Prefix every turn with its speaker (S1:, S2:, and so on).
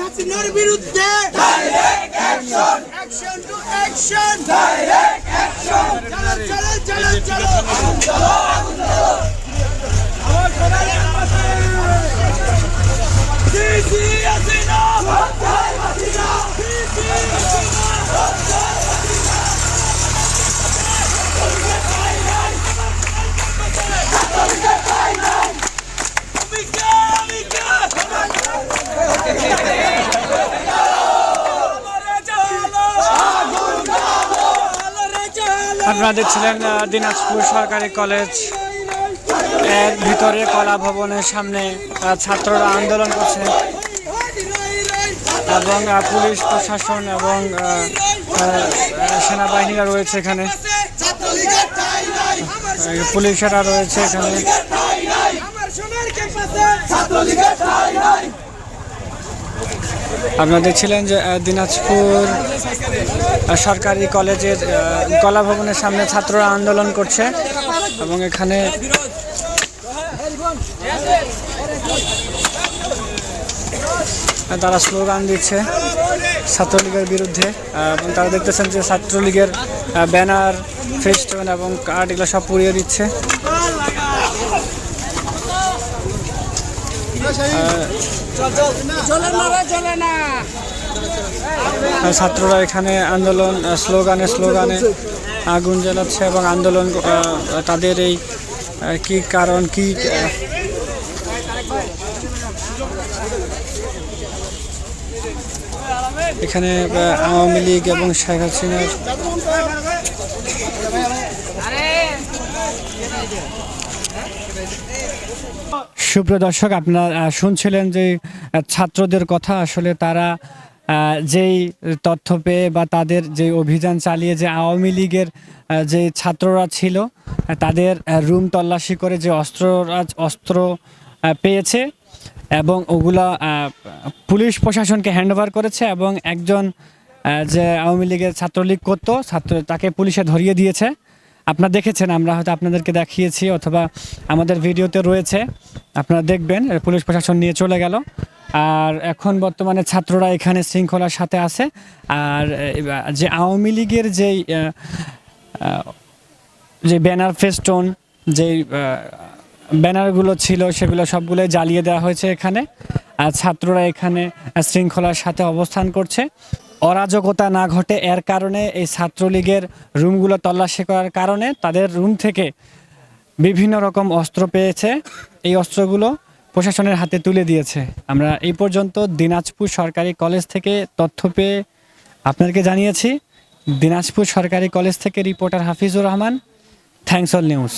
S1: হাসিনার বিরুদ্ধে। Action to action চলো চলো চলো চলো আমার সবাই পাশে দিদি হাসিনা।
S2: আপনারা দেখছিলেন দিনাজপুর সরকারি কলেজের ভিতরে কলা ভবনের সামনে ছাত্ররা আন্দোলন করছে এবং পুলিশ, প্রশাসন এবং সেনাবাহিনীরা রয়েছে এখানে। পুলিশেরা রয়েছে এখানে। আপনারা দেখছিলেন যে দিনাজপুর সরকারি কলেজের কলা ভবনের সামনে ছাত্ররা আন্দোলন করছে এবং এখানে তারা স্লোগান দিচ্ছে ছাত্রলীগের বিরুদ্ধে এবং তারা দেখতেছেন যে ছাত্রলীগের ব্যানার, ফেস্টুন এবং কার্ড এগুলো সব পুড়িয়ে দিচ্ছে আর ছাত্ররা এখানে আন্দোলন স্লোগানে স্লোগানে আগুন জ্বালাচ্ছে এবং আন্দোলন তাদের এই কি কারণ, কি এখানে আওয়ামী লীগ এবং শেখ হাসিনার সুপ্রিয় দর্শক, আপনারা শুনছিলেন যে ছাত্রদের কথা। আসলে তারা যেই তথ্য পেয়ে বা তাদের যে অভিযান চালিয়ে যে আওয়ামী লীগের যে ছাত্ররা ছিল তাদের রুম তল্লাশি করে যে অস্ত্ররা অস্ত্র পেয়েছে এবং ওগুলা পুলিশ প্রশাসনকে হ্যান্ড ওভার করেছে এবং একজন যে আওয়ামী লীগের ছাত্রলীগ করতো, ছাত্র তাকে পুলিশে ধরিয়ে দিয়েছে। আপনারা দেখেছেন, আমরা হয়তো আপনাদেরকে দেখিয়েছি অথবা আমাদের ভিডিওতে রয়েছে। আপনারা দেখবেন পুলিশ প্রশাসন নিয়ে চলে গেল। আর এখন বর্তমানে ছাত্ররা এখানে শৃঙ্খলার সাথে আছে। আর যে আওয়ামী লীগের যেই যে ব্যানার ফেস্টোন, যেই ব্যানারগুলো ছিল, সেগুলো সবগুলোই জ্বালিয়ে দেওয়া হয়েছে এখানে। আর ছাত্ররা এখানে শৃঙ্খলার সাথে অবস্থান করছে। অরাজকতা না ঘটে এর কারণে এই ছাত্রলীগের রুমগুলো তল্লাশি করার কারণে তাদের রুম থেকে বিভিন্ন রকম অস্ত্র পেয়েছে। এই অস্ত্রগুলো প্রশাসনের হাতে তুলে দিয়েছে। আমরা এই পর্যন্ত দিনাজপুর সরকারি কলেজ থেকে তথ্য পেয়ে আপনাদেরকে জানিয়েছি। দিনাজপুর সরকারি কলেজ থেকে reporter Hafizur Rahman, thanks all news.